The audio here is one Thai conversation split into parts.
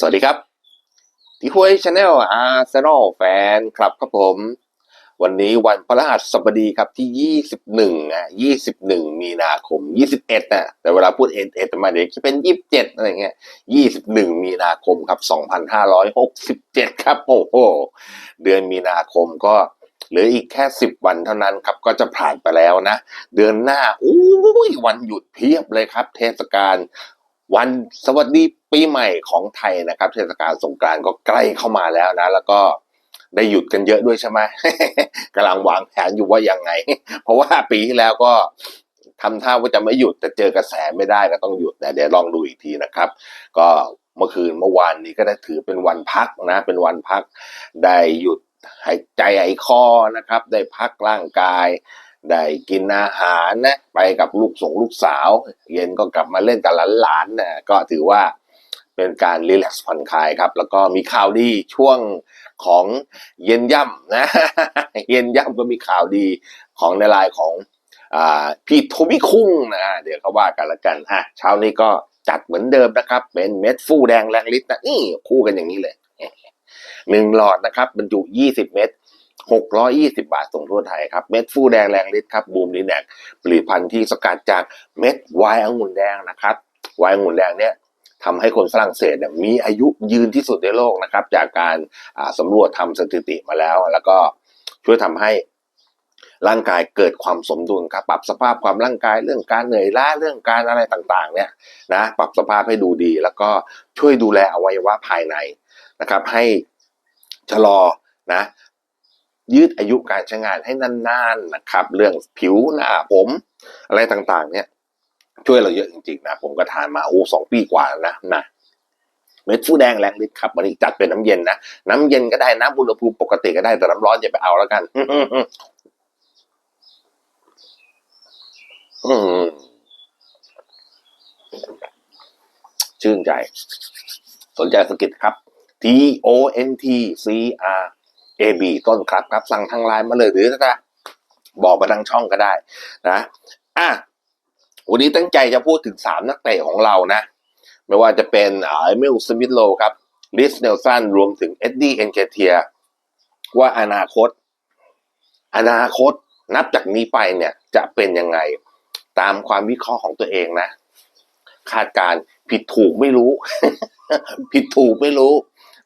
สวัสดีครับที่คุยชาแนลอาร์เซนอลแฟนครับครับผม วันนี้วันพฤหัสบดีครับที่ 21อะ21 มีนาคม 21นะแต่เวลาพูดเอ็นเอ็ดมาเดี๋ยวจะเป็น 27 อะไรเงี้ย 21 มีนาคมครับ 2567 ครับโอ้โห เดือนมีนาคมก็เหลืออีกแค่ 10 วันเท่านั้นครับก็จะผ่านไปแล้วนะ เดือนหน้าอู้ยวันหยุดเพียบเลยครับ เทศกาลวันสวัสดี ปีใหม่ของไทยนะครับ เทศกาลสงกรานต์ก็ใกล้เข้ามาแล้วนะ แล้วก็ได้หยุดกันเยอะด้วยใช่ไหมกำลังวางแผนอยู่ว่ายังไง เพราะว่าปีที่แล้วก็ทำท่าว่าจะไม่หยุดแต่เจอกระแสไม่ได้ก็ต้องหยุดนะเดี๋ยวลองดูอีกทีนะครับ ก็เมื่อคืนเมื่อวานนี้ก็ได้ถือเป็นวันพักนะ เป็นวันพักได้หยุดหายใจหายคอนะครับ ได้พักร่างกาย ได้กินอาหารนะไปกับลูกส่งลูกสาว เย็นก็กลับมาเล่นกับหลานๆนะก็ถือว่า เป็นการรีแลกซ์ผ่อนคลายครับ แล้วก็มีข่าวดีช่วงของเย็นย่ำนะ เย็นย่ำก็มีข่าวดีของในลน์ของอพี่โทบี้คุงนะเดี๋ยวเขาว่ากันละกันอะเช้านี้ก็จัดเหมือนเดิมนะครับ เป็นเม็ดฟูแดงแรงฤทธิ์นะนี่คู่กันอย่างนี้เลยหนึ่งหลอดนะครับบรรจุ20เม็ด620บาทส่งทั่วไทยครับ เม็ดฟูแดงแรงฤทธิ์ครับบูมดีแนกผลิตภัณฑ์ที่สกัดจากเม็ดไวน์องุ่นแดงนะครับไวน์องุ่นแดงเนี่ย ทำให้คนฝรั่งเศสมีอายุยืนที่สุดในโลกนะครับ จากการอ่าสำรวจทำสถิติมาแล้ว แล้วก็ช่วยทำให้ร่างกายเกิดความสมดุลครับปรับสภาพความร่างกายเรื่องการเหนื่อยล้าเรื่องการอะไรต่างๆ เนี่ยนะปรับสภาพให้ดูดี แล้วก็ช่วยดูแลอวัยวะภายในนะครับ ให้ชะลอนะยืดอายุการใช้งานให้นานๆนะครับ เรื่องผิวหน้าผมอะไรต่างๆ เนี่ย ช่วยเราเยอะจริงๆนะผมก็ทานมาโอ้สองปีกว่าแล้วนะนะเม็ดฟูแดงแรงฤทธิ์ครับวันนี้จัดเป็นน้ำเย็นนะน้ำเย็นก็ได้น้ำอุณหภูมิปกติก็ได้แต่น้ำร้อนอย่าไปเอาแล้วกัน อืมชื่นใจ สนใจสกิดครับ T O N T C R A B ต้นครับครับสั่งทางไลน์มาเลยหรือจะบอกมาทางช่องก็ได้ นะ อะ วันนี้ตั้งใจจะพูดถึงสามนักเตะของเรานะ ไม่ว่าจะเป็นเอมิลสมิธโลครับลิสเนลสันรวมถึงเอ็ดดี้เอนเคเทียว่าอนาคต อนาคตนับจากนี้ไปเนี่ยจะเป็นยังไงตามความวิเคราะห์ของตัวเองนะ คาดการณ์ผิดถูกไม่รู้ ผิดถูกไม่รู้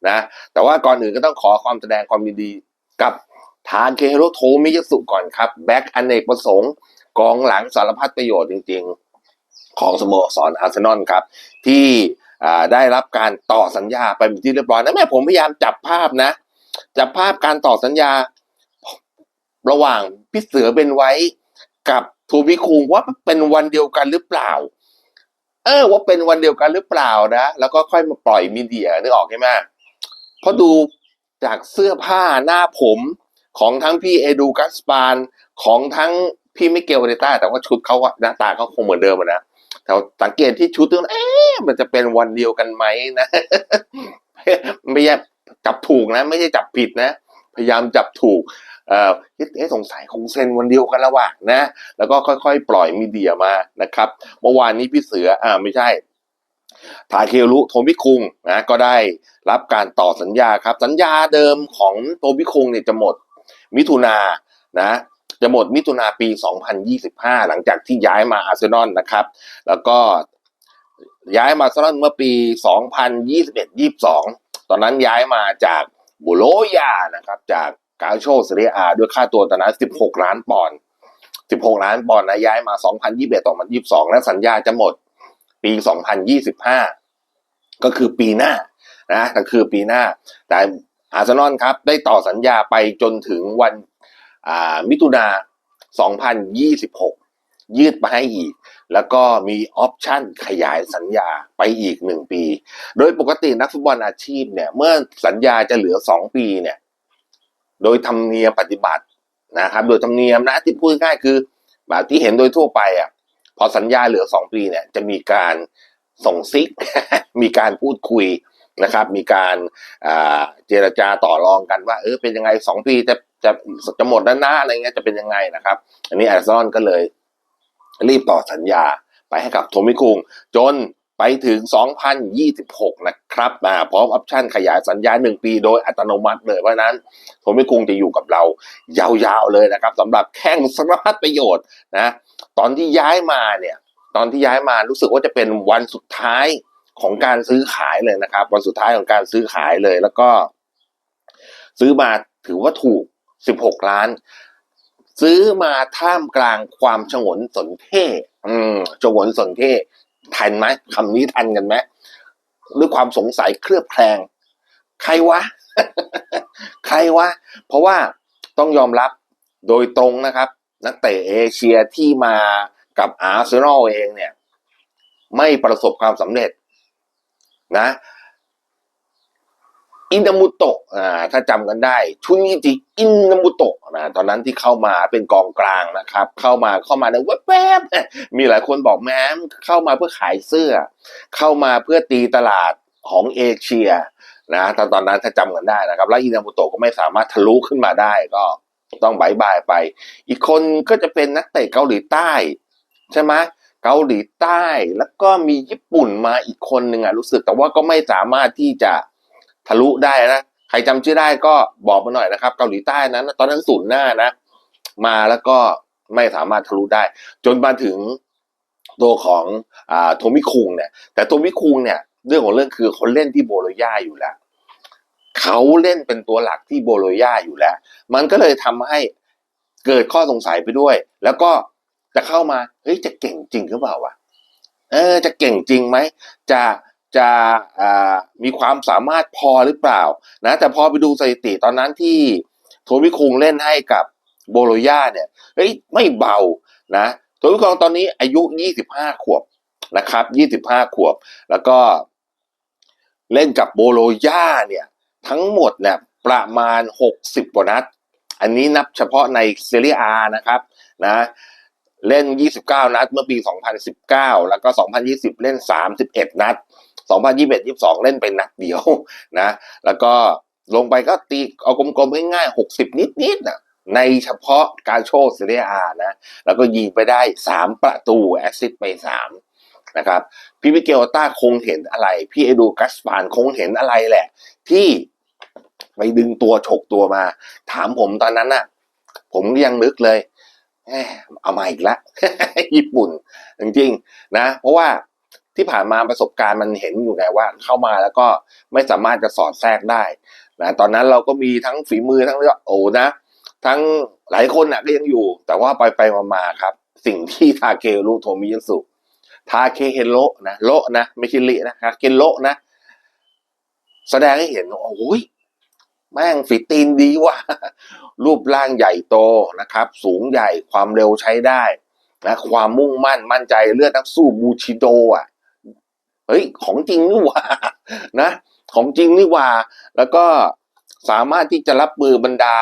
นะ แต่ว่าก่อนอื่นก็ต้องขอความแสดงความยินดีกับทาเคโรโทมิยสุก่อนครับ แบ็กอเนกประสงค์ กองหลังสารพัดประโยชน์จริงๆ ของสโมสรอาร์เซนอลครับ ที่ได้รับการต่อสัญญาไปเป็นที่เรียบร้อยนะแม่ผมพยายามจับภาพนะ จับภาพการต่อสัญญา ระหว่างพี่เสือเป็นไว้กับทูบิคุงว่าเป็นวันเดียวกันหรือเปล่า เออ ว่าเป็นวันเดียวกันหรือเปล่านะ แล้วก็ค่อยมาปล่อยมีเดียนึกออกใช่ไหมเพราะดูจากเสื้อผ้าหน้าผมของทั้งพี่เอดูกัสปานของทั้ง พี่ไมิเกลวเนต้าแต่ว่าชุดเขาอะหน้าตาเขาคงเหมือนเดิมนะแต่สังเกตที่ชุดตัวนั้นเอ๊ะมันจะเป็นวันเดียวกันไหมนะ ไม่ใช่จับถูกนะ ไม่ใช่จับผิดนะ พยายามจับถูกเอ่อเอ๊ะสงสัยคงเซ็นวันเดียวกันแล้วว่ะนะ แล้วก็ค่อยๆ ปล่อยมีเดียมานะครับ เมื่อวานนี้พี่เสืออ่าไม่ใช่ทาเครุโทมิคุงนะก็ได้รับการต่อสัญญาครับ สัญญาเดิมของโทมิคุงเนี่ยจะหมด มิถุนานะ จะหมดมิถุนาปี 2025 หลังจากที่ย้ายมาอาร์เซนอลนะครับ แล้วก็ย้ายมาอาร์เซนอลเมื่อปี 2021-22 ตอนนั้นย้ายมาจากบุโลยานะครับ จากกาโชเซเรียอาด้วยค่าตัวตอนนั้น 16 ล้านปอนด์ 16 ล้านปอนด์นะย้ายมา 2021-2022 และสัญญาจะหมดปี 2025 ก็คือปีหน้านะก็คือปีหน้า แต่อาร์เซนอลครับ ได้ต่อสัญญาไปจนถึงวัน มิถุนา 2026 ยืดไปให้อีก แล้วก็มีออปชั่นขยายสัญญาไปอีกหนึ่งปี โดยปกตินักฟุตบอลอาชีพเนี่ยเมื่อสัญญาจะเหลือสองปีเนี่ยโดยธรรมเนียมปฏิบัตินะครับ โดยธรรมเนียมนะที่พูดง่ายคือแบบที่เห็นโดยทั่วไปอะพอสัญญาเหลือสองปีเนี่ยจะมีการส่งซิก มีการพูดคุยนะครับ มีการเจรจาต่อรองกันว่า เออเป็นยังไงสองปีจะ จะจะหมดแล้วนะอะไรเงี้ยจะเป็นยังไงนะครับ อันนี้แอร์ซอลก็เลย รีบต่อสัญญาไปให้กับโทมิคุงจนไปถึง 2026 นะครับอ่าพร้อมออปชั่นขยายสัญญา 1 ปีโดยอัตโนมัติเลย เพราะฉะนั้นโทมิคุงจะอยู่กับเรา ยาวๆเลยนะครับสำหรับแข้งสารพัดประโยชน์นะ ตอนที่ย้ายมาเนี่ย ตอนที่ย้ายมารู้สึกว่าจะเป็นวันสุดท้ายของการซื้อขายเลยนะครับ วันสุดท้ายของการซื้อขายเลยแล้วก็ ซื้อมาถือว่าถูก 16 ล้าน ซื้อมาท่ามกลางความฉงนสนเท่อืมฉงนสนเท่ทันไหมคำนี้ทันกันไหมด้วยความสงสัยเคลือบแคลง ใครวะ ใครวะ เพราะว่าต้องยอมรับโดยตรงนะครับ นักเตะเอเชียที่มากับอาร์เซนอลเองเนี่ย ไม่ประสบความสำเร็จนะ อินามุโตะอ่าถ้าจำกันได้ ชุนิจิอินามุโตะนะตอนนั้นที่เข้ามาเป็นกองกลางนะครับ เข้ามาเข้ามาในแวบๆมีหลายคนบอกแม้เข้ามาเพื่อขายเสื้อ เข้ามาเพื่อตีตลาดของเอเชียนะตอนตอนนั้นถ้าจำกันได้นะครับ แล้วอินามุโตะก็ไม่สามารถทะลุขึ้นมาได้ก็ต้องบายบายไป อีกคนก็จะเป็นนักเตะเกาหลีใต้ ใช่ไหมเกาหลีใต้แล้วก็มีญี่ปุ่นมาอีกคนหนึ่งอะรู้สึกแต่ว่าก็ไม่สามารถที่จะ ทะลุได้นะใครจำชื่อได้ก็บอกมาหน่อยนะครับ เกาหลีใต้นั้น ตอนนั้นศูนย์หน้านะ มาแล้วก็ไม่สามารถทะลุได้ จนมาถึงตัวของอ่าโทมิคุงเนี่ยแต่โทมิคุงเนี่ยเรื่องของเรื่องคือเขาเล่นที่โบโลญาอยู่แล้วเขาเล่นเป็นตัวหลักที่โบโลญาอยู่แล้ว มันก็เลยทำให้เกิดข้อสงสัยไปด้วย แล้วก็จะเข้ามาเฮ้ยจะเก่งจริงหรือเปล่าวะเออจะเก่งจริงไหมจะ จะมีความสามารถพอหรือเปล่านะแต่พอไปดูสถิติตอนนั้นที่โทมิคุงเล่นให้กับโบโลญาเนี่ยเฮ้ยไม่เบานะโทมิคุงตอนนี้อายุ 25 ขวบนะครับ 25 ขวบ แล้วก็เล่นกับโบโลญาเนี่ยทั้งหมดเนี่ยประมาณ 60กว่านัด อันนี้นับเฉพาะในเซเรียอานะครับนะเล่น 29 นัดเมื่อปี 2019 แล้วก็ 2020 เล่น 31 นัด 2021 22 เล่นไปนัดเดียวนะ แล้วก็ลงไปก็ตีเอากลมๆง่ายๆ60 นิดๆนะในเฉพาะการโชว์เซเรียอานะ แล้วก็ยิงไปได้ 3 ประตูแอสซิสต์ไป 3 นะครับ พี่มิเกลต้าคงเห็นอะไร พี่เอดูกัสปานคงเห็นอะไรแหละ ที่ไปดึงตัวฉกตัวมา ถามผมตอนนั้นน่ะ ผมยังนึกเลยเอ้เอามาอีกล้วญี่ปุ่น จริงๆ นะ เพราะว่า ที่ผ่านมาประสบการณ์มันเห็นอยู่ไงว่าเข้ามาแล้วก็ไม่สามารถจะสอดแทรกได้นะตอนนั้นเราก็มีทั้งฝีมือทั้งเรื่องโอ้นะ ทั้งหลายคนน่ะก็ยังอยู่ แต่ว่าไปไปมาๆครับ สิ่งที่ทาเครุโทมิยสุทาเคเฮโระนะโลนะไม่ใช่ลินะทาเคโระนะแสดงให้เห็นว่าโอ้ยแม่งฝีตีนดีว่ะรูปร่างใหญ่โตนะครับ สูงใหญ่ความเร็วใช้ได้นะความมุ่งมั่นมั่นใจเลือดนักสู้บูชิโดอะ เฮ้ยของจริงนี่หว่านะ ของจริงนี่หว่า แล้วก็สามารถที่จะรับมือบรรดา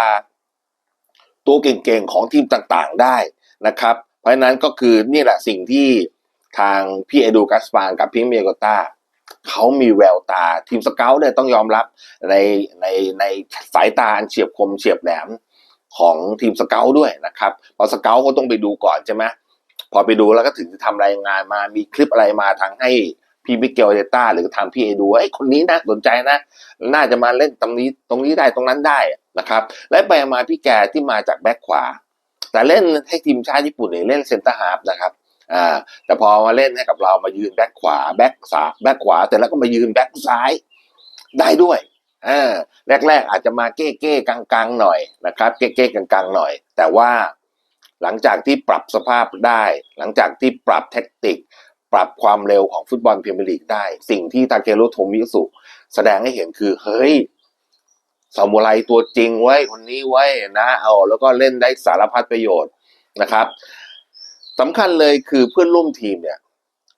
ตัวเก่งๆของทีมต่างๆได้นะครับ เพราะฉะนั้นก็คือนี่แหละสิ่งที่ทางพี่เอดูกัสปานกับพี่เมียโกต้าเขามีแววตาทีมสเกลเนี่ยต้องยอมรับในในในสายตาเฉียบคมเฉียบแหลมของทีมสเกลด้วยนะครับพราะสเกลก็ต้องไปดูก่อนใช่ไหมพอไปดูแล้วก็ถึงจะทำรายงานมามีคลิปอะไรมาทางให้ พี่มิเกลเดต้าหรือทางพี่เอดูไอ้คนนี้นะสนใจนะ น่าจะมาเล่นตรงนี้ตรงนี้ได้ตรงนั้นได้นะครับ และไปมาพี่แกที่มาจากแบ็คขวา แต่เล่นให้ทีมชาติญี่ปุ่นเนี่ยเล่นเซนเตอร์ฮาร์ฟนะครับอ่าแต่พอมาเล่นให้กับเรามายืนแบ็คขวาแบ็คสาแบ็คขวาแต่แล้วก็มายืนแบ็คซ้ายได้ด้วยอ่าแรก ๆ อาจจะมาเก้เก้ๆกังๆหน่อยนะครับเก้เก้ๆกังๆหน่อย แต่ว่าหลังจากที่ปรับสภาพได้ หลังจากที่ปรับแท็กติก ปรับความเร็วของฟุตบอลพรีเมียร์ลีกได้ สิ่งที่ทาเคโรโทมิสุแสดงให้เห็นคือ เฮ้ยซามูไรตัวจริงไว้คนนี้ไว้นะเอาแล้วก็เล่นได้สารพัดประโยชน์นะครับสำคัญเลยคือเพื่อนร่วมทีมเนี่ย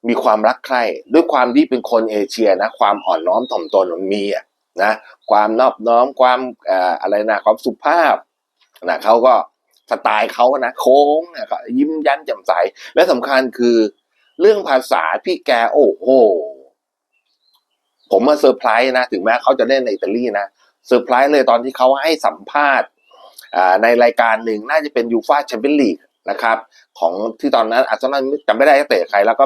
มีความรักใคร่ด้วยความที่เป็นคนเอเชียนะ ความอ่อนน้อมถ่อมตนมันมีอะนะความนอบน้อมความออะไรนะความสุภาพนะเขาก็สไตล์เขานะโค้งนะก็ยิ้มยันแจ่มใสและสำคัญคือ เรื่องภาษาพี่แกโอ้โห ผมมาเซอร์ไพรส์นะ ถึงแม้เขาจะเล่นในอิตาลีนะเซอร์ไพรส์เลยตอนที่เขาให้สัมภาษณ์ในรายการหนึ่งน่าจะเป็นยูฟาแชมเปี้ยนลีกนะครับ ของที่ตอนนั้นอาร์เซนอลจำไม่ได้จะเตะใคร แล้วก็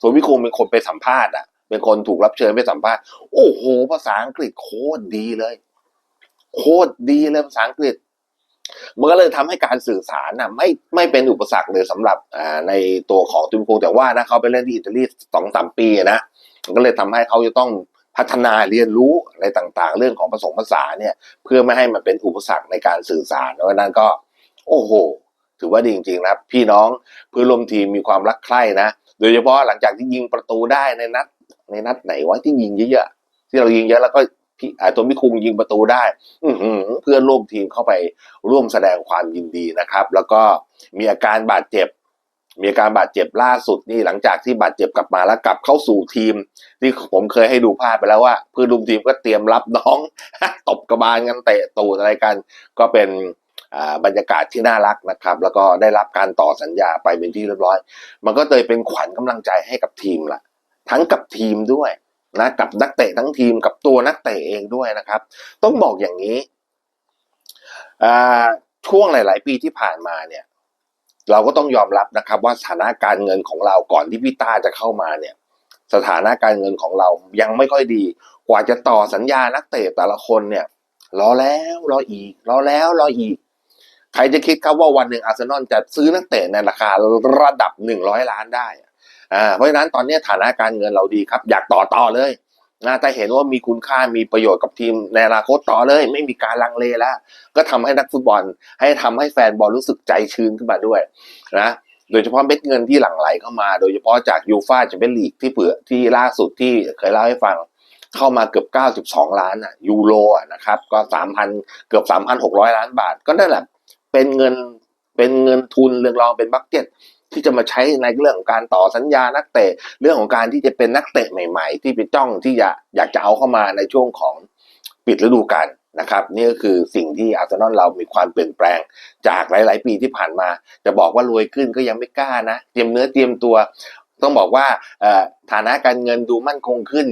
ส่วนพี่คุงเป็นคนไปสัมภาษณ์อะเป็นคนถูกรับเชิญไปสัมภาษณ์ โอ้โห ภาษาอังกฤษโคตรดีเลย โคตรดีเลยภาษาอังกฤษ มันก็เลยทำให้การสื่อสารน่ะไม่ไม่เป็นอุปสรรคเลยสำหรับในตัวของทีมคุงแต่ว่านะเขาไปเล่นที่อิตาลีสองสามปีนะมันก็เลยทำให้เขาจะต้องพัฒนาเรียนรู้อะไรต่างๆ เรื่องของผสมภาษาเนี่ยเพื่อไม่ให้มันเป็นอุปสรรคในการสื่อสารเพราะฉะนั้นก็ โอ้โห ถือว่าดีจริงๆนะพี่น้องเพื่อนร่วมทีมมีความรักใคร่นะโดยเฉพาะหลังจากที่ยิงประตูได้ในนัดในนัดไหนวะที่ยิงเยอะๆที่เรายิงเยอะแล้วก็ พี่อ่าตัวพี่คุงยิงประตูได้ อืเพื่อนร่วมทีมเข้าไปร่วมแสดงความยินดีนะครับ แล้วก็มีอาการบาดเจ็บ มีอาการบาดเจ็บล่าสุดนี่หลังจากที่บาดเจ็บกลับมาแล้วกลับเข้าสู่ทีม ที่ผมเคยให้ดูภาพไปแล้วว่าเพื่อนร่วมทีมก็เตรียมรับน้องตบกระบาลกันเตะตูดอะไรกัน ก็เป็นบรรยากาศที่น่ารักนะครับ แล้วก็ได้รับการต่อสัญญาไปเป็นที่เรียบร้อย มันก็เลยเป็นขวัญกำลังใจให้กับทีมละทั้งกับทีมด้วย นะกับนักเตะทั้งทีมกับตัวนักเตะเองด้วยนะครับ ต้องบอกอย่างนี้ช่วงหลาย ๆ ปีที่ผ่านมาเนี่ย เราก็ต้องยอมรับนะครับ ว่าสถานะการเงินของเราก่อนที่พี่ต้าจะเข้ามาเนี่ย สถานะการเงินของเรายังไม่ค่อยดี กว่าจะต่อสัญญานักเตะแต่ละคนเนี่ยรอแล้วรออีกรอแล้วรออีก ใครจะคิดครับว่าวันหนึ่งอาร์เซนอลจะซื้อนักเตะในราคาระดับหนึ่งร้อยล้านได้ อ่าเพราะฉะนั้นตอนนี้ฐานะการเงินเราดีครับ อยากต่อต่อเลยนะแต่เห็นว่ามีคุณค่ามีประโยชน์กับทีมในอนาคตต่อเลย ไม่มีการลังเลแล้ว ก็ทำให้นักฟุตบอล ให้ทำให้แฟนบอลรู้สึกใจชื้นขึ้นมาด้วยนะโดยเฉพาะเม็ดเงินที่หลั่งไหลเข้ามา โดยเฉพาะจากยูฟาแชมเปี้ยนลีกที่เผื่อที่ล่าสุดที่เคยเล่าให้ฟังเข้ามาเกือบ 92 ล้านอะยูโรอะนะครับก็ 3,000 เกือบ 3,600 ล้านบาท ก็นั่นแหละเป็นเงินเป็นเงินทุนเรื่องรองเป็นบัคเก็ต ที่จะมาใช้ในเรื่องของการต่อสัญญานักเตะเรื่องของการที่จะเป็นนักเตะใหม่ ๆ ที่ไปจ้องที่จะอยากจะเอาเข้ามาในช่วงของปิดฤดูกาลนะครับนี่ก็คือสิ่งที่อาร์เซนอลเรามีความเปลี่ยนแปลงจากหลาย ๆ ปีที่ผ่านมา จะบอกว่ารวยขึ้นก็ยังไม่กล้านะเตรียมเนื้อเตรียมตัว ต้องบอกว่าฐานะการเงินดูมั่นคงขึ้น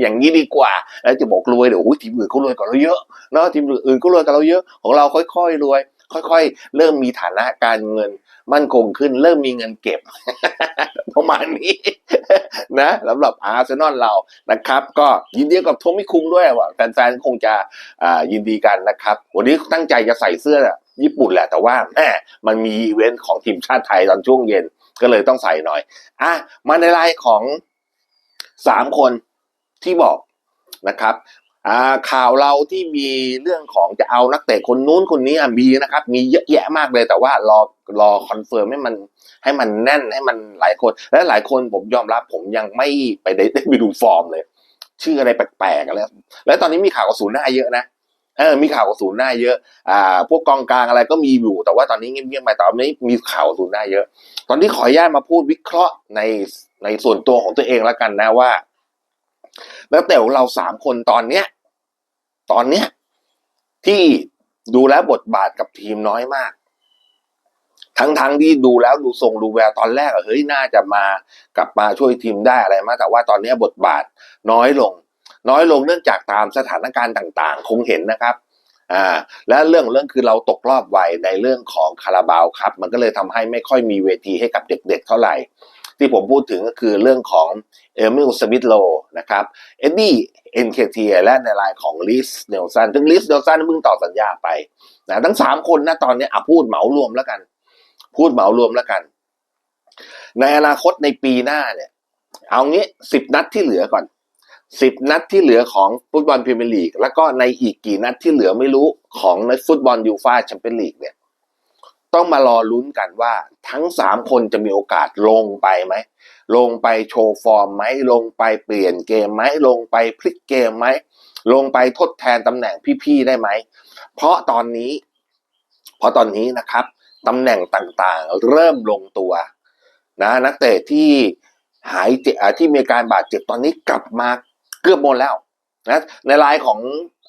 อย่างนี้ดีกว่า แล้วจะบอกรวยเดี๋ยวทีมอื่นเขารวยกว่าเราเยอะเนาะทีมอื่นก็รวยกว่าเราเยอะของเราค่อย ๆ รวย ค่อย ๆ เริ่มมีฐานะการเงิน มั่นคงขึ้น เริ่มมีเงินเก็บ ประมาณนี้นะสำหรับอาร์เซนอลเรานะครับ ก็ยินดีกับโทมิคุงด้วยว่าแฟนๆคงจะยินดีกันนะครับ วันนี้ตั้งใจจะใส่เสื้อญี่ปุ่นแหละแต่ว่าแหมมันมีอีเวนต์ของทีมชาติไทยตอนช่วงเย็นก็เลยต้องใส่หน่อยอะมาในไลน์ของสามคนที่บอกนะครับ ข่าวเราที่มีเรื่องของจะเอานักเตะคนนู้นคนนี้มีนะครับ มีเยอะแยะมากเลยแต่ว่ารอรอคอนเฟิร์มให้มันให้มันแน่นให้มันหลายคน และหลายคนผมยอมรับผมยังไม่ไปได้ไดไปดูฟอร์มเลย ชื่ออะไรแปลกๆแล้ว แล้วตอนนี้มีข่าวกับศูนย์หน้าเยอะนะเออมีข่าวกับศูนย์หน้าเยอะ อ่า พวกกองกลางอะไรก็มีอยู่ แต่ว่าตอนนี้เงียบๆไปแต่ว่าไม่มีข่าวศูนย์หน้าเยอะ ตอนนี้ขออนุญาตมาพูดวิเคราะห์ในในส่วนตัวของตัวเองแล้วกันนะว่า แล้วแต่ของเราสามคนตอนเนี้ย ตอนเนี้ย ที่ดูแล้วบทบาทกับทีมน้อยมาก ทั้งทั้งที่ดูแล้วดูทรงดูแววตอนแรกเฮ้ยน่าจะมากลับมาช่วยทีมได้อะไรมากแต่ว่าตอนนี้บทบาทน้อยลง น้อยลงเนื่องจากตามสถานการณ์ต่าง ๆ คงเห็นนะครับอ่าและเรื่องเรื่องคือเราตกรอบไวในเรื่องของคาราบาวครับ มันก็เลยทำให้ไม่ค่อยมีเวทีให้กับเด็ก ๆ เท่าไหร่ ที่ผมพูดถึงก็คือเรื่องของเอมิลสมิธโลนะครับเอ็ดดี้เอ็นเคทีและในรายของลิสเนลสันซึ่งลิสเนลสันเพิ่งต่อสัญญาไปนะทั้งสามคนนะตอนนี้อะพูดเหมารวมแล้วกัน พูดเหมารวมแล้วกัน ในอนาคตในปีหน้าเนี่ย เอางี้สิบนัดที่เหลือก่อนสิบนัดที่เหลือของฟุตบอลพรีเมียร์ลีกแล้วก็ในอีกกี่นัดที่เหลือไม่รู้ของในฟุตบอลยูฟ่าแชมเปี้ยนลีกเนี่ย ต้องมารอลุ้นกันว่าทั้งสามคนจะมีโอกาสลงไปไหม ลงไปโชว์ฟอร์มไหม ลงไปเปลี่ยนเกมไหม ลงไปพลิกเกมไหม ลงไปทดแทนตำแหน่งพี่ๆได้ไหม เพราะตอนนี้ เพราะตอนนี้นะครับตำแหน่งต่างๆ เริ่มลงตัวนะนักเตะที่หายเจ็บที่มีการบาดเจ็บตอนนี้กลับมาเกือบหมดแล้ว นะในรายของ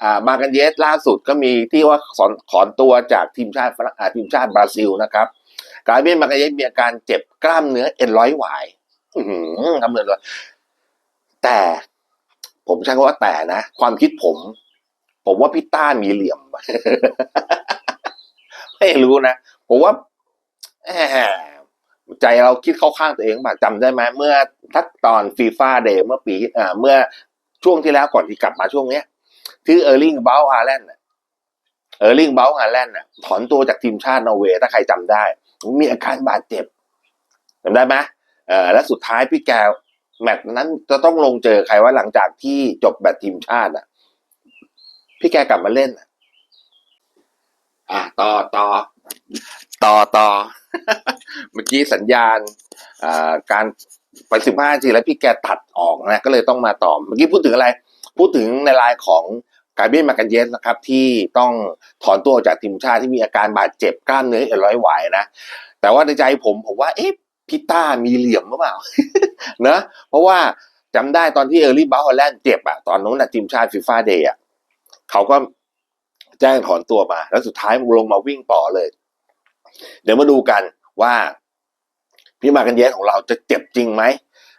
อ่ามากันเยสล่าสุดก็มีที่ว่าสอนถอนตัวจากทีมชาติอ่าทีมชาติบราซิลนะครับกลายเป็นมากันเยสมีอาการเจ็บกล้ามเนื้อเอ็นร้อยหวายอื้อหือกล้ามเนื้อร้อยแต่ผมใช้คำว่าแต่นะ ความคิดผม ผมว่าพี่ต้ามีเหลี่ยม ไม่รู้นะ ผมว่าใจเราคิดเข้าข้างตัวเองป่ะจำได้ไหมเมื่อทักตอนฟีฟ่าเดย์เมื่อปีเมื่อ ช่วงที่แล้วก่อนที่กลับมาช่วงเนี้ยที่เออร์ลิงเบลอาร์แลนด์เออร์ลิงเบลอาร์แลนด์ถอนตัวจากทีมชาตินอร์เวย์ถ้าใครจำได้ มีอาการบาดเจ็บจำได้ไหมเออและสุดท้ายพี่แกแมตช์นั้นจะต้องลงเจอใครว่าหลังจากที่จบแบตทีมชาติอะ พี่แกกลับมาเล่นอะอะต่อต่อต่อต่อเมื่อกี้สัญญาณอ่าการ ไปสิบห้านาทีแล้วพี่แกตัดออกนะก็เลยต้องมาต่อเมื่อกี้พูดถึงอะไร พูดถึงในรายของการเบียนมากันเยสนะครับ ที่ต้องถอนตัวจากทีมชาติที่มีอาการบาดเจ็บกล้ามเนื้อเอ็นร้อยไหวนะแต่ว่าในใจผมผมว่าเอ๊ะพี่ต้ามีเหลี่ยมหรือเปล่านะเพราะว่าจำได้ตอนที่เออร์ลี่บาฮอลแลนด์เจ็บอะตอนนู้นนะทีมชาติฟีฟ่าเดย์อะเขาก็แจ้งถอนตัวมา แล้วสุดท้ายลงมาวิ่งต่อเลย เดี๋ยวมาดูกันว่า พี่มากันเยสของเราจะเจ็บจริงไหม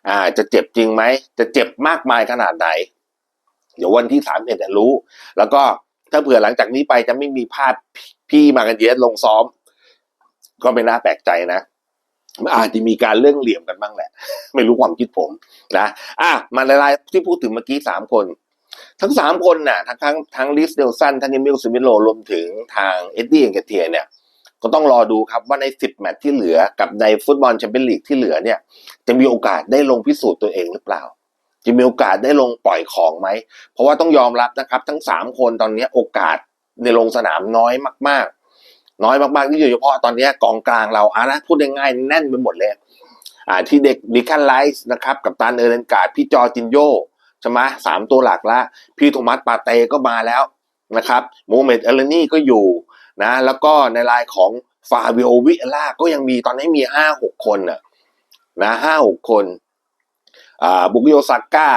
อ่า จะเจ็บจริงไหม จะเจ็บมากมายขนาดไหน เดี๋ยววันที่สามเอ็ดจะรู้ แล้วก็ถ้าเผื่อหลังจากนี้ไปจะไม่มีภาพพี่มากันเยสลงซ้อม ก็ไม่น่าแปลกใจนะ อาจจะมีการเรื่องเหลี่ยมกันบ้างแหละ ไม่รู้ความคิดผมนะอะมาในรายที่พูดถึงเมื่อกี้สามคน ทั้งสามคนน่ะทั้งทั้งทั้งลิสเดลสันทั้งเอมิลสมิโลรวมถึงทางเอ็ดดี้เอนเกเทียเนี่ย ก็ต้องรอดูครับว่าในสิบแมตช์ที่เหลือกับในฟุตบอลแชมเปี้ยนลีกที่เหลือเนี่ย จะมีโอกาสได้ลงพิสูจน์ตัวเองหรือเปล่า จะมีโอกาสได้ลงปล่อยของไหม เพราะว่าต้องยอมรับนะครับ ทั้งสามคนตอนนี้โอกาสในลงสนามน้อยมาก ๆ น้อยมากๆที่โดยเฉพาะตอนนี้กองกลางเราอะนะพูดง่ายๆแน่นไปหมดเลยอ่าที่เด็กดิคันไลส์นะครับกับตานเอเรนการ์ดพี่จอจินโยใช่ไหมสามตัวหลักละพี่โทมัสปาเตก็มาแล้ว นะครับโมเมดเอลนี่ก็อยู่นะแล้วก็ในรายของฟาบิโอวิอล่าก็ยังมีตอนนี้มีห้าหกคนน่ะนะห้าหกคนอ่าบุกโยซาก้า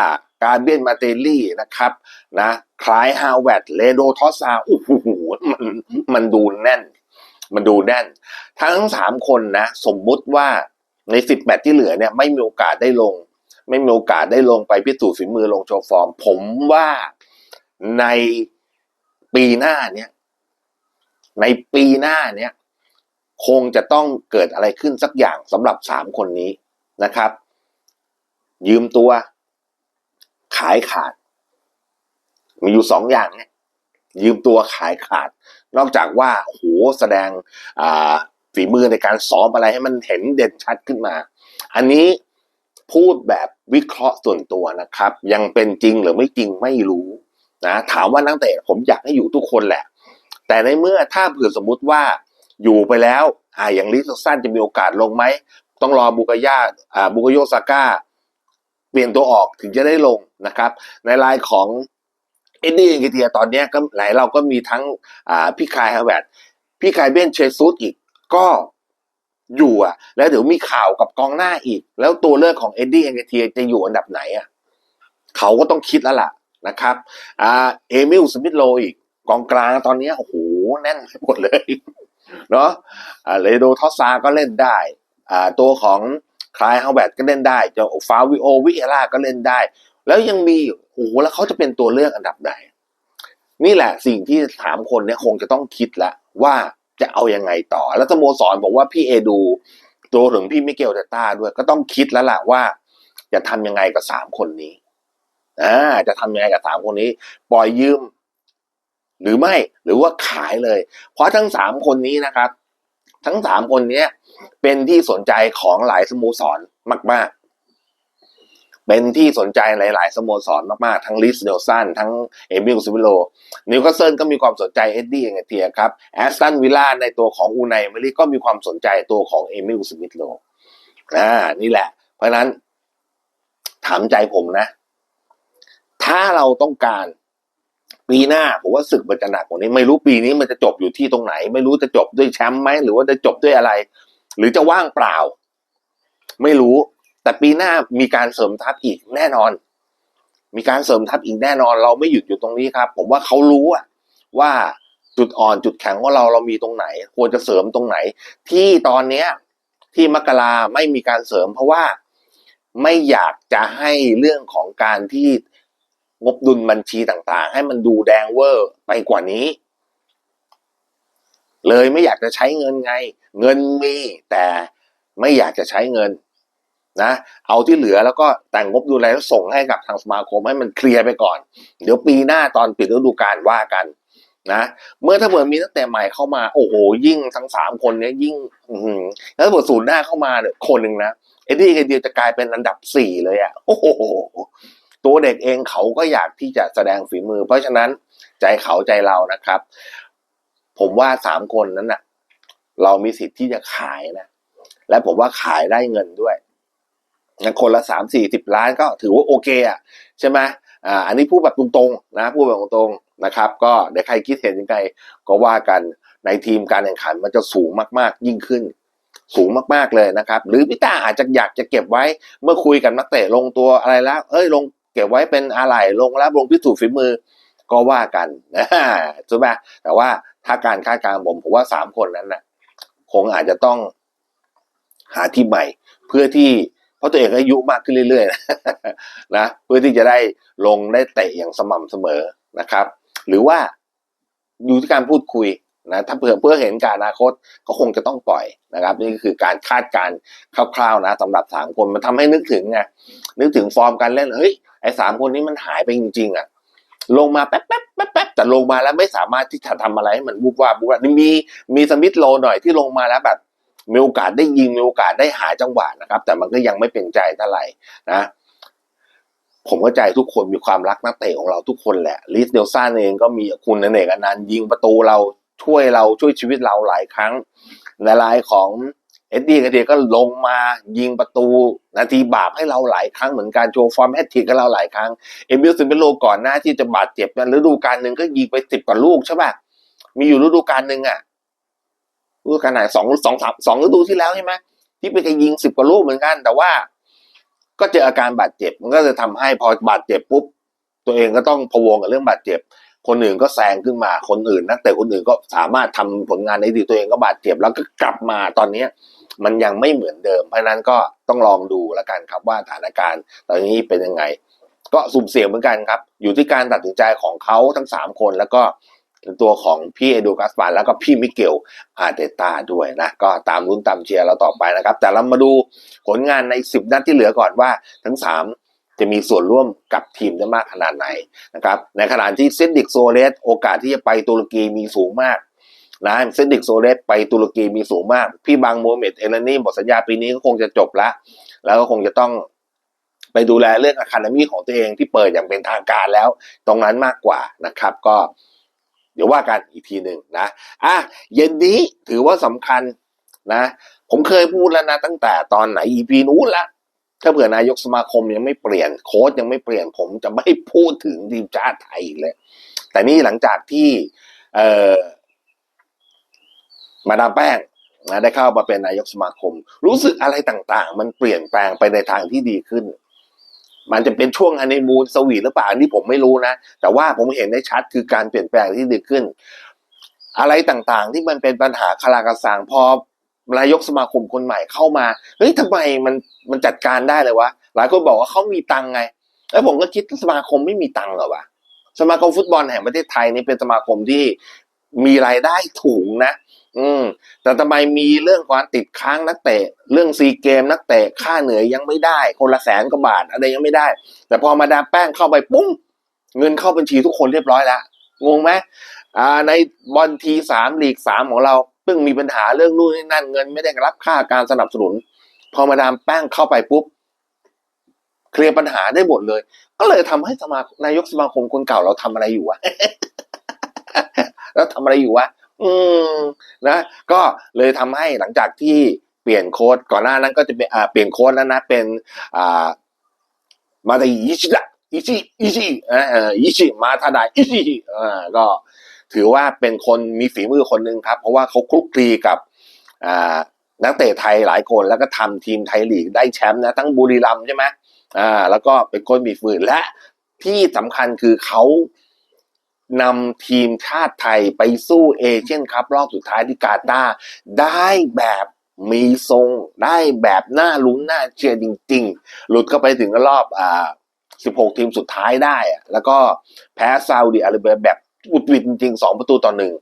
การเบียนมาเตลี่นะครับนะคล้ายฮาวเวดเลโดทอสซาโอ้โหมันมันดูแน่น มันดูแน่น ทั้งสามคนนะสมมุติว่าในสิบแมตช์ที่เหลือเนี่ยไม่มีโอกาสได้ลง ไม่มีโอกาสได้ลงไปพิสูจน์ฝีมือลงโชว์ฟอร์ม ผมว่าใน ปีหน้าเนี่ยในปีหน้าเนี่ยคงจะต้องเกิดอะไรขึ้นสักอย่างสำหรับสามคนนี้นะครับ ยืมตัว ขายขาด มีอยู่สองอย่างเนี่ยยืมตัวขายขาด นอกจากว่าโหแสดงฝีมือในการซ้อมอะไรให้มันเห็นเด่นชัดขึ้นมา อันนี้พูดแบบวิเคราะห์ส่วนตัวนะครับ ยังเป็นจริงหรือไม่จริงไม่รู้ นะถามว่านักเตะผมอยากให้อยู่ทุกคนแหละ แต่ในเมื่อถ้าเผื่อสมมุติว่าอยู่ไปแล้วอ่าอย่างลิซซันจะมีโอกาสลงไหม ต้องรอบุกยาอ่าบุกโยซาก้า เปลี่ยนตัวออกถึงจะได้ลงนะครับ ในรายของเอ็ดดี้เอนเกียตอนนี้ก็ไหนเราก็มีทั้งอ่าพี่คายฮาวเวดพี่คายเบนเชซูดอีกก็อยู่อะ แล้วเดี๋ยวมีข่าวกับกองหน้าอีก แล้วตัวเลือกของเอ็ดดี้เอนเกียจะอยู่อันดับไหนอะเขาก็ต้องคิดแล้วล่ะ นะครับอ่าเอมิลสมิธโลอีกกองกลางตอนนี้โอ้โหแน่นไปหมดเลยเนาะอ่าเลโดทอสซาก็เล่นได้อ่าตัวของคลายฮาวเวร์ดก็เล่นได้จ้าฟาวิโอวิเอล่าก็เล่นได้ แล้วยังมีโอ้โหแล้วเขาจะเป็นตัวเลือกอันดับไหนนี่แหละสิ่งที่ถามคนเนี่ยคงจะต้องคิดล้วว่าจะเอายังไงต่อ แล้วสโมสรบอกว่าพี่เอดูตัวถึงพี่มิเกลเตต้าด้วยก็ต้องคิดแล้วล่ะว่าจะทำยังไงกับสามคนนี้ อ่าจะทำยังไงกับสามคนนี้ ปล่อยยืม หรือไม่หรือว่าขายเลย เพราะทั้งสามคนนี้นะครับ ทั้งสามคนเนี้ยเป็นที่สนใจของหลายสโมสรมาก ๆเป็นที่สนใจหลาย ๆ สโมสรมาก ๆ ทั้งลิสเดลสันทั้งเอมิลซิวิโลนิวคาสเซิลก็มีความสนใจเอ็ดดี้เองเทียครับแอสตันวิลล่าในตัวของอูไนเมลี่ก็มีความสนใจตัวของเอมิลสมิธโลอ่านี่แหละ เพราะนั้นถามใจผมนะ ถ้าเราต้องการปีหน้าผมว่าศึกมันจะหนักกว่านี้ ไม่รู้ปีนี้มันจะจบอยู่ที่ตรงไหน ไม่รู้จะจบด้วยแชมป์ไหมหรือว่าจะจบด้วยอะไร หรือจะว่างเปล่า ไม่รู้ แต่ปีหน้ามีการเสริมทัพอีกแน่นอน มีการเสริมทัพอีกแน่นอน เราไม่หยุดอยู่ตรงนี้ครับ ผมว่าเขารู้ว่าจุดอ่อนจุดแข็งของเราเรามีตรงไหน ควรจะเสริมตรงไหน ที่ตอนเนี้ยที่มกราไม่มีการเสริม เพราะว่าไม่อยากจะให้เรื่องของการที่ งบดุลบัญชีต่างๆ ให้มันดูแดงเวอร์ไปกว่านี้ เลยไม่อยากจะใช้เงินไง เงินมีแต่ไม่อยากจะใช้เงินนะเอาที่เหลือแล้วก็แต่งงบดูแลแล้วส่งให้กับทางสมาคมให้มันเคลียร์ไปก่อน เดี๋ยวปีหน้าตอนปิดฤดูกาลว่ากันนะเมื่อถ้าเกิดมีตั้งแต่ใหม่เข้ามาโอ้โหยิ่งทั้งสามคนเนี้ยยิ่งแล้วถ้าเกิดศูนย์หน้าเข้ามาเนี่ยคนหนึ่งนะเอ็ดดี้ไอเดียจะกลายเป็นอันดับสี่เลยอะ่ะโอ้โห ตัวเด็กเองเขาก็อยากที่จะแสดงฝีมือ เพราะฉะนั้นใจเขาใจเรานะครับ ผมว่าสามคนนั้นน่ะ เรามีสิทธิ์ที่จะขายนะ และผมว่าขายได้เงินด้วยคนละสามสี่สิบล้านก็ถือว่าโอเคอะใช่ไหมอ่าอันนี้พูดแบบตรงๆนะพูดแบบตรงๆนะครับ ก็เดี๋ยวใครคิดเห็นยังไงก็ว่ากันในทีมการแข่งขันมันจะสูงมากๆยิ่งขึ้น สูงมากๆเลยนะครับ หรือพี่ตาอาจจะอยากจะเก็บไว้เมื่อคุยกับนักเตะลงตัวอะไรแล้ว เอ้ยลง เก็บไว้เป็นอะไรลงแล้วลงพิสูจน์ฝีมือก็ว่ากันนะใช่ไหมแต่ว่าถ้าการคาดการณ์ผมผมว่าสามคนนั้นนะคงอาจจะต้องหาทีมใหม่ เพื่อที่เพราะตัวเองอายุมากขึ้นเรื่อยๆนะนะเพื่อที่จะได้ลงได้เตะอย่างสม่ำเสมอนะครับ หรือว่าอยู่ที่การพูดคุยนะถ้าเพื่อเพื่อเห็นการอนาคตก็คงจะต้องปล่อยนะครับ นี่ก็คือการคาดการณ์คร่าวๆนะสำหรับสามคนมันทำให้นึกถึงไงนึกถึงฟอร์มการเล่นเฮ้ย ไอ้สามคนนี้มันหายไปจริงๆอะลงมาแป๊บแป๊บแป๊บแป๊บแต่ลงมาแล้วไม่สามารถที่จะทำอะไรให้มันบุบว่าบุบว่ามีมีสมิธโลหน่อยที่ลงมาแล้วแบบมีโอกาสได้ยิงมีโอกาสได้หาจังหวะนะครับ แต่มันก็ยังไม่เป็นใจเท่าไหร่นะผมเข้าใจทุกคนมีความรักนักเตะของเราทุกคนแหละลิสเดลซ่านเองก็มีคุณนเนกอนันยิงประตูเราช่วยเราช่วยชีวิตเราหลายครั้งในรายของ เอ็ดดี้กระเทียก็ลงมายิงประตู นาทีบาปให้เราหลายครั้งเหมือนการโชว์ฟอร์มแฮตทริกให้เราหลายครั้ง เอมิลซิเมโลก่อนหน้าที่จะบาดเจ็บนั้นฤดูกาลหนึ่งก็ยิงไปสิบกว่าลูกใช่ป่ะมีอยู่ฤดูกาลหนึ่งอะฤดูกาลไหนสองสองสามสองฤดูที่แล้วใช่ไหมที่ไปยิงสิบกว่าลูกเหมือนกัน แต่ว่า ก็เจออาการบาดเจ็บ มันก็จะทำให้พอบาดเจ็บปุ๊บตัวเองก็ต้องพะวงกับเรื่องบาดเจ็บ คนอื่นก็แซงขึ้นมาคนอื่นนักแต่คนอื่นก็สามารถทำผลงานได้ดีตัวเองก็บาดเจ็บแล้วก็กลับมาตอนเนี้ย มันยังไม่เหมือนเดิม เพราะนั้นก็ต้องลองดูแล้วกันครับว่าสถานการณ์ตอนนี้เป็นยังไง ก็สุ่มเสี่ยงเหมือนกันครับ อยู่ที่การตัดสินใจของเขาทั้งสามคนแล้วก็ตัวของพี่เอดูกัสปานแล้วก็พี่มิเกลอาเตตาด้วยนะ ก็ตามลุ้นตามเชียร์เราต่อไปนะครับ แต่เรามาดูผลงานในสิบนัดที่เหลือก่อนว่าทั้งสามจะมีส่วนร่วมกับทีมได้มากขนาดไหนนะครับ ในขณะที่เซนดิกโซเลสโอกาสที่จะไปตุรกีมีสูงมาก นะเซนดิกโซเลสไปตุรกีมีสูงมาก พี่บังโมเมดเอลนี่หมดสัญญาปีนี้ก็คงจะจบละแล้วก็คงจะต้องไปดูแลเรื่องอะคาเดมี่ของตัวเองที่เปิดอย่างเป็นทางการแล้ว ตรงนั้นมากกว่านะครับ ก็เดี๋ยวว่ากันอีกทีหนึ่งนะอะเย็นนี้ถือว่าสำคัญนะ ผมเคยพูดแล้วนะตั้งแต่ตอนไหน EP นู้นละถ้าเผื่อนายกสมาคมยังไม่เปลี่ยนโค้ชยังไม่เปลี่ยนผมจะไม่พูดถึงทีมชาติไทยอีกเลยแต่นี่หลังจากที่ เอ่อ มาดามแป้งนะได้เข้ามาเป็นนายกสมาคม รู้สึกอะไรต่างๆ มันเปลี่ยนแปลงไปในทางที่ดีขึ้น มันจะเป็นช่วงฮันนีมูนสวีทหรือเปล่าอันนี้ผมไม่รู้นะ แต่ว่าผมเห็นได้ชัดคือการเปลี่ยนแปลงที่ดีขึ้น อะไรต่างๆ ที่มันเป็นปัญหาคลากระสางพอนายกสมาคมคนใหม่เข้ามาเฮ้ยทำไมมันมันจัดการได้เลยวะหลายคนบอกว่าเขามีตังไง แล้วผมก็คิดสมาคมไม่มีตังหรอวะสมาคมฟุตบอลแห่งประเทศไทยนี่เป็นสมาคมที่มีรายได้ถูงนะ อืม แต่ทำไมมีเรื่องความติดค้างนักเตะ เรื่องซีเกมนักเตะค่าเหนื่อยยังไม่ได้ คนละแสนกว่าบาทอะไรยังไม่ได้ แต่พอมาดามแป้งเข้าไปปุ้งเงินเข้าบัญชีทุกคนเรียบร้อยแล้วงงไหมอ่าในบอลทีสามลีกสามของเราเพิ่งมีปัญหาเรื่องนู่นนี่นั่นเงินไม่ได้รับค่าการสนับสนุน พอมาดามแป้งเข้าไปปุ๊บเคลียร์ปัญหาได้หมดเลย ก็เลยทำให้สมานายกสมาคมคนเก่าเราทำอะไรอยู่วะแล้วทำอะไรอยู่วะ อืมนะ ก็เลยทำให้หลังจากที่เปลี่ยนโค้ดก่อนหน้านั้นก็จะเป็นอ่าเปลี่ยนโค้ดแล้วนะเป็นอ่ามาตาอิชิดะอิชิอิชิเอ่ออิชิมาทาดาอิชิอ่าก็ถือว่าเป็นคนมีฝีมือคนหนึ่งครับ เพราะว่าเขาคลุกคลีกับอ่านักเตะไทยหลายคนแล้วก็ทำทีมไทยลีกได้แชมป์นะ ทั้งบุรีรัมย์ใช่ไหมอ่า แล้วก็เป็นคนมีฝืนและที่สำคัญคือเขา นำทีมชาติไทยไปสู้เอเชียนคัพรอบสุดท้ายที่กาตาร์ได้แบบมีทรงได้แบบน่าลุ้นน่าเชียร์จริง ๆ หลุดเข้าไปถึงรอบอ่า16 ทีมสุดท้ายได้ แล้วก็แพ้ซาอุดิอาระเบียแบบอุดวิดจริงๆ 2 ประตูต่อหนึ่ง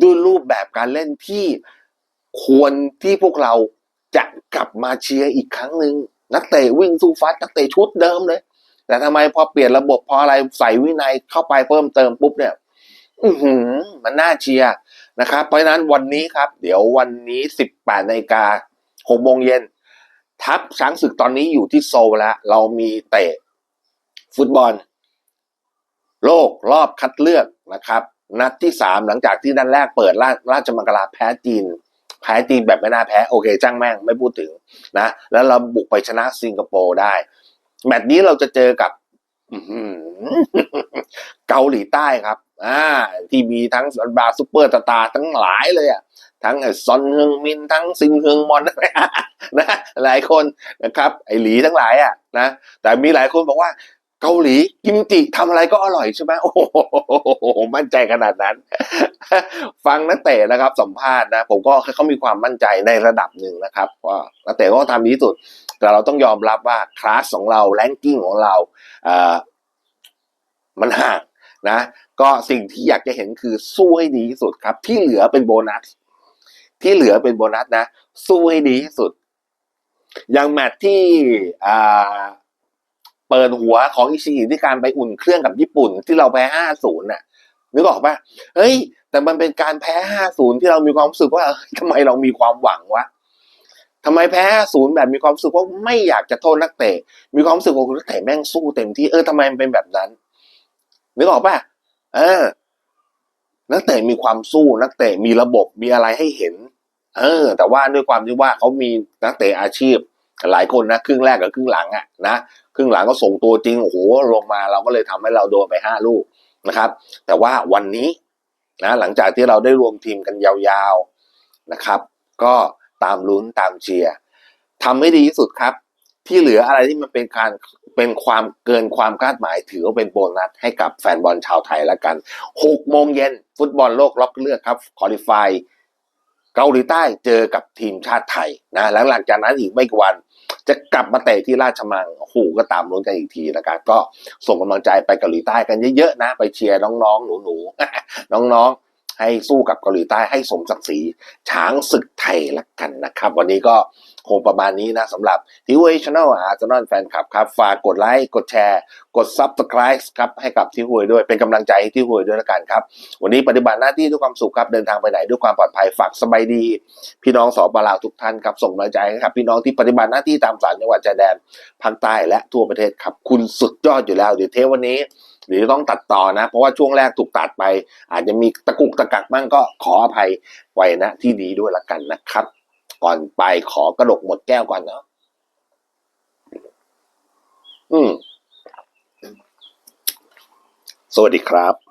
ด้วยรูปแบบการเล่นที่ควรที่พวกเราจะกลับมาเชียร์อีกครั้งหนึ่งนักเตะวิ่งสู้ฟัดนักเตะชุดเดิมเลย แต่ทำไมพอเปลี่ยนระบบพออะไรใส่วินัยเข้าไปเพิ่มเติมปุ๊บเนี่ย อือหือ มันน่าเชียร์นะครับ เพราะฉะนั้นวันนี้ครับ เดี๋ยววันนี้สิบแปดนาฬิกาหกโมงเย็นทัพช้างศึกตอนนี้อยู่ที่โซลแล้ว เรามีเตะฟุตบอล โลกรอบคัดเลือกนะครับ นัดที่สามหลังจากที่นัดแรกเปิดราชราชมังคลาแพ้จีนแพ้จีนแบบไม่น่าแพ้ โอเคจ้างแม่งไม่พูดถึงนะ แล้วเราบุกไปชนะสิงคโปร์ได้ แมตช์นี้เราจะเจอกับเกาหลีใต้ครับ อ่า ที่มีทั้งบาซูเปอร์ตาร์ทั้งหลายเลยอะ ทั้งไอซอนเฮงมิน ทั้งซิงเฮงมอนนะ หลายคนนะครับ ไอหลีทั้งหลายอะนะ แต่มีหลายคนบอกว่าเกาหลีกิมจิทำอะไรก็อร่อยใช่ไหมโอ้โหมั่นใจขนาดนั้น ฟังนักเตะนะครับ สัมภาษณ์นะ ผมก็เขามีความมั่นใจในระดับหนึ่งนะครับว่านักเตะก็ทำดีที่สุด แต่เราต้องยอมรับว่าคลาสของเราแรงกิ้งของเราเอ่อมันห่างนะก็สิ่งที่อยากจะเห็นคือสู้ให้ดีที่สุดครับ ที่เหลือเป็นโบนัส ที่เหลือเป็นโบนัสนะ สู้ให้ดีที่สุด อย่างแมตช์ที่อ่าเปิดหัวของอิชิอิที่การไปอุ่นเครื่องกับญี่ปุ่น ที่เราแพ้ห้าศูนย์น่ะนึกออกปะเฮ้ย แต่มันเป็นการแพ้ห้าศูนย์ที่เรามีความรู้สึกว่าทำไมเรามีความหวังวะ ทำไมแพ้ศูนย์แบบมีความรู้สึกว่าไม่อยากจะโทษนักเตะ มีความรู้สึกว่านักเตะแม่งสู้เต็มที่เออทำไมมันเป็นแบบนั้นนึกออกปะเออ นักเตะมีความสู้นักเตะมีระบบมีอะไรให้เห็น เออ แต่ว่าด้วยความที่ว่าเขามีนักเตะอาชีพ หลายคนนะครึ่งแรกกับครึ่งหลังอะนะครึ่งหลังก็ส่งตัวจริงโอ้โหลงมาเราก็เลยทำให้เราโดนไปห้าลูกนะครับ แต่ว่าวันนี้นะหลังจากที่เราได้รวมทีมกันยาวๆนะครับ ก็ ตามลุ้นตามเชียร์ทำให้ดีที่สุดครับ ที่เหลืออะไรที่มันเป็นการเป็นความเกินความคาดหมายถือว่าเป็นโบนัสให้กับแฟนบอลชาวไทยแล้วกันหกโมงเย็นฟุตบอลโลกล็อกเลือกครับคอลิฟายเกาหลีใต้เจอกับทีมชาติไทยนะหลังจากนั้นอีกไม่กี่วัน จะกลับมาเตะที่ราชมังโอ้โหก็ตามลุ้นกันอีกทีนะครับก็ส่งกำลังใจไปเกาหลีใต้กันเยอะๆนะ ไปเชียร์น้องๆหนูๆน้องๆ ให้สู้กับเกาหลีใต้ให้สมศักดิ์ศรีช้างศึกไทยละกันนะครับ วันนี้ก็คงประมาณนี้นะสำหรับทีวีช anel อาร์เซนอลแฟนคลับครับฝากกดไลค์กดแชร์ กด subscribe ครับให้กับที่หวยด้วยเป็นกำลังใจให้ที่หวยด้วยละกันครับ วันนี้ปฏิบัติหน้าที่ด้วยความสุขครับเดินทางไปไหนด้วยความปลอดภัยฝากสบายดี พี่น้องสปลาวทุกท่านครับส่งกำลังใจให้ครับ พี่น้องที่ปฏิบัติหน้าที่ตามสารจังหวัดชายแดนภาคใต้และทั่วประเทศครับคุณสุดยอดอยู่แล้วเดี๋ยวเทวันนี้ หรือต้องตัดต่อนะ เพราะว่าช่วงแรกถูกตัดไป อาจจะมีตะกุกตะกักบ้างก็ขออภัยไว้นะที่ดีด้วยละกันนะครับ ก่อนไปขอกระดกหมดแก้วก่อนเนาะอืม สวัสดีครับ